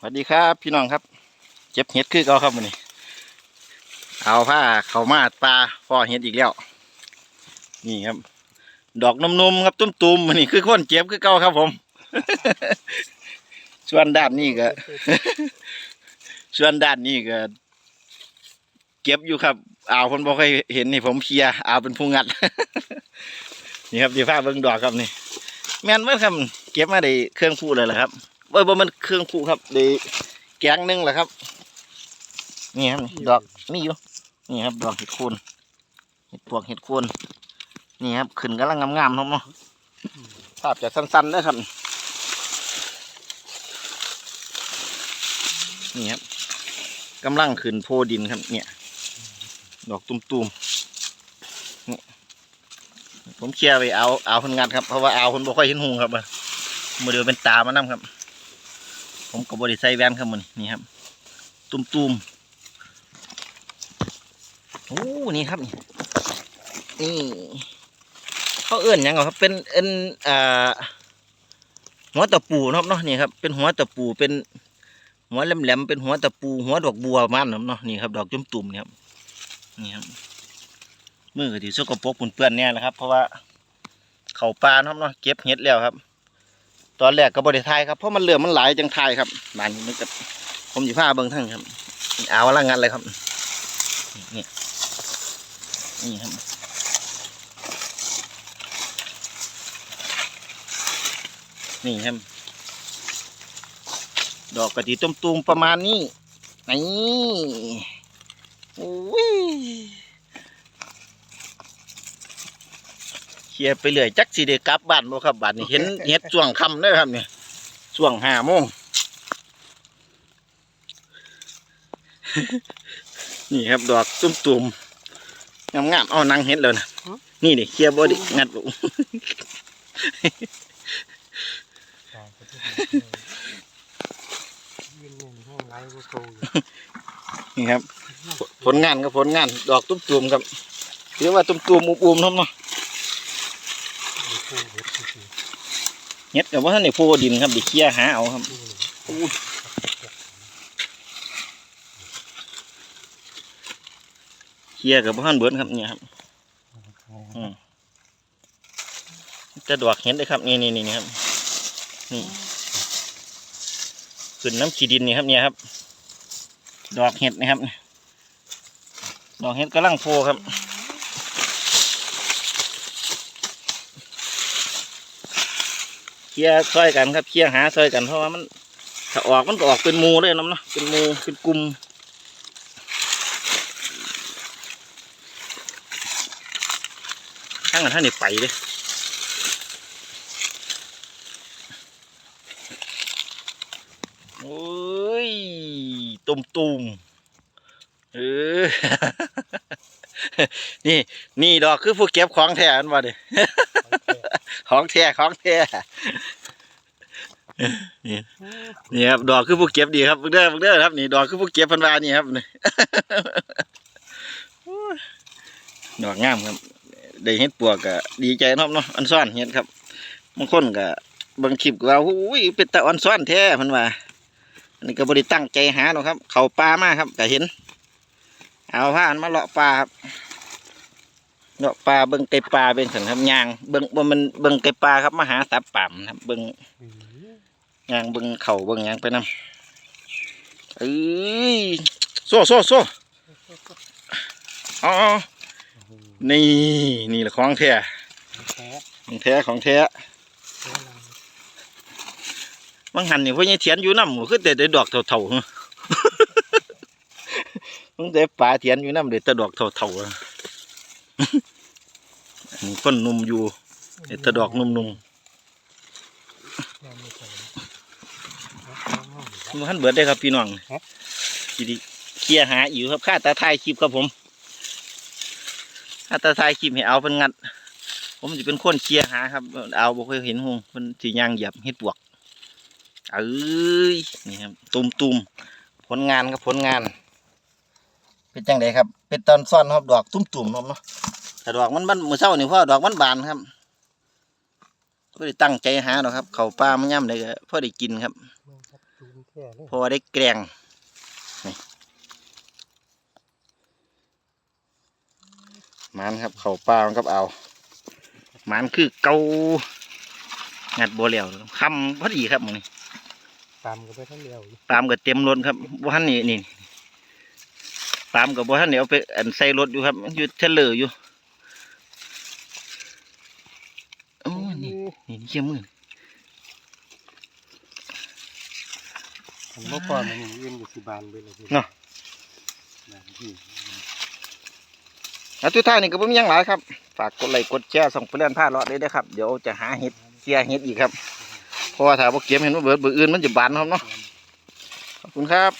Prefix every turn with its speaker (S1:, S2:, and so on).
S1: สวัสดีครับพี่น้องครับ เจ็บเห็ดคือเก่าครับวันนี้เอาผ้าเขามาปลาพ่อเห็ดอีกแล้ว นี่ครับ ดอกนุ่มๆครับตุ้มๆมันนี่คือคนเจ็บคือเก่าครับผม ส่วนด้านนี้ก็ ส่วนด้านนี้ก็ เก็บอยู่ครับเอาคนบอกเคยเห็นนี่ผมเคลียร์อาเป็นผู้งัด นี่ครับดีผ้าเบิ้งดอกครับนี่ แม่นเมื่อครับ เก็บมาได้เครื่องคู่เลยแหละครับ เอ้ยบ่มันเครื่องคู่ครับได้แกงหนึงแหละครับ นี่ครับดอกมีอยู่ นี่ครับ ดอกเห็ดโคนเห็ดปวกเห็ดโคนนี่ครับขึ้นกำลังงามๆเนาะเนาะภาพจะสั้นๆนะครับ นี่ครับกำลังขึ้นโพดินครับ เนี่ย ดอกตุ้มๆผมเคลียร์ไปเอาเอาคนงานครับเพราะว่าเอาคนบ่ค่อยเห็นหงครับมาเดี๋ยวเป็นตามานํครับ ผมกับบริใส่แวนครับมันนี่ครับ ตุ้มๆโอ้นี่ครับนี่นี่เขาเอื้อนยังเหรอครับ เป็นเอ็นอ่าหัวตะปูเนาะเนาะนี่ครับ เป็นหัวตะปูเป็นหัวแหลมๆเป็นหัวตะปู หัวดอกบัวมันเนาะนี่ครับ ดอกจุ่มตุ่มๆนี่ครับนี่ครับมือก็ถือสกปรกเปื้อนๆเนี่ยแหละครับ เพราะว่าเขาปลาเนาะเนาะเก็บเห็ดแล้วครับ ตอนแรกก็บริทายครับเพราะมันเหลือมันหลายจังทายครับบานนี้มันก็ผมอยู่ผ้าเบิ้งทั้งครับเอาละงันเลยครับนี่นี่ครับนี่ครับดอกกระดีตุ้มตูมๆประมาณนี้นี่โอ้ยเค ลียร์ไปเรื่อยจักสิเดกลับบ้านบ่ครับบ้านนี้เห็นเห็ดช่วงค่ำเด้อครับเนี่ยช่วงห้าโมงนี่ครับดอกตุ้มตุมงามงามๆเอานางเห็ดเลยนะนี่นี่เคลียร์บอดี้งัดลูก
S2: ยิงเงินห้องไรก็โกอยู่
S1: นี่ครับ ผลงานครับผลงาน ดอกตุ้มตุมๆครับเรียกว่าตุ้มตุมๆอุบๆเนาะเนาะ
S2: มีโคเห็ดจริง
S1: เห็ดกับว่าท่านในโพดินครับเดิเคลียหาเอาครับ
S2: ๆนี่
S1: อู้เคลียกับว่าท่านเบิร์ดครับเนี่ยครับจะดอกเห็ดเลยครับนี่นี่นี่ครับนี่ขึ้นน้ำขีดินนี่ครับเนี่ยครับ ดอกเห็ดนะครับ ดอกเห็ดกำลังโพครับ เค ลียร์ซอยกันครับเคลียร์หาซอยกันเพราะว่ามันถ้าออกมันก็ออกเป็นมูเลยน้ำเนาะเป็นมูเป็นกลุ่มทั้งกันท่านนี่ไปเลยโอ้ยตุ่มตุ่มเออ นี่ นี่ดอกคือผู้เก็บของแท้อันว่าเด้ของแท้ของแท้ นี่นี่ครับดอกคือผู้เก็บดีครับเพิ่งเด้อเพิ่งเด้อครับนี่ดอกคือผู้เก็บพันวานี่ครับนี่ดอกงามครับได้เห็ดปวกก็ดีใจเนาะเนาะอันซ่อนเห็ดครับบางคนก็เบางคลิปก็ว่าอุ้ยเป็นตะอันซ่อนแท้พันวาอันนี้ก็บริตั้งใจหาหรอกครับ เขาปลามากครับก็เห็น เอาผ้าอันมาเลาะปลาครับเนาะปลาเบิ่งไก่ปลาเป็นสันครับยาง เบิ่งบ่มันเบิ่งไก่ปลาครับมาหาสับป่ามครับเบิ่ง ยางเบิ่งเข่าเบิ่งยางไปนำเอ้ยโซ่โซ่โซ่อ๋อนี่นี่แหละของแท้ของแท้ของแท้บางหันนี่พ่อใหญ่เถียนอยู่น้ำคือแต่ได้ดอกเท่าๆฮึงแต่ปลาเถียนอยู่น้ำได้แต่ดอกเท่าๆอันนี้คนนุ่มอยู่ได้แต่ดอกนุ่มๆ มันเบิดได้ครับพี่น้องทีนี้เคลียร์หาอยู่ครับค่าตาทายคลิปครับผมค่าตาทายคลิปให้เอาเป็นงัด ผมจะเป็นคนเคลียร์หาครับ เอาบ่เคยเห็นหงมันสียางเหยียบเฮ็ดปวกเอ้ยนี่ครับตุ่มตุมๆผลงานครับผลงาน เป็นจังไดครับ เป็นตอนซ่อนครับดอกตุ้มตุ่มๆครับเนาะแต่ดอกมันมันมือเศร้านี่พ่อดอกมันบานครับเพื่อตั้งใจหาหรอกครับ เขาปลามันย่ำเลยก็พอได้กินครับ พอได้แกงนี่มันครับ เข่าปลามันกับเอามันคือเกางัดบัวเหลียวคำพอดีครับหมึงนี่
S2: ตามกันไปทั้งเดียวอยู่
S1: ปลามก็เต็มรถครับบ่ทันนี่นี่ปลามกับบ่ทันนี่เอาไปอันใส่รถอยู่ครับมันอยู่เทเลอร์อยู่โอ้นี่นี่เขี้ยมือ
S2: ผมเมื่อก่อนมันยังยืนอยู่ที่บ้านไปเลยพี่
S1: เนาะ
S2: บ้านที่
S1: แล้วทุกท่านนี่ก็บ่มีหยังหลายครับ ฝากกดไลค์กดแชร์ส่งไปเล่นผ้าเลาะเลยนะครับ เดี๋ยวจะหาเห็ดเสียเห็ดอีกครับ เพราะว่าถ้าบ่เก็บเห็นว่าเบิดเบื่ออื่นมันจะบานครับเนาะ ขอบคุณครับ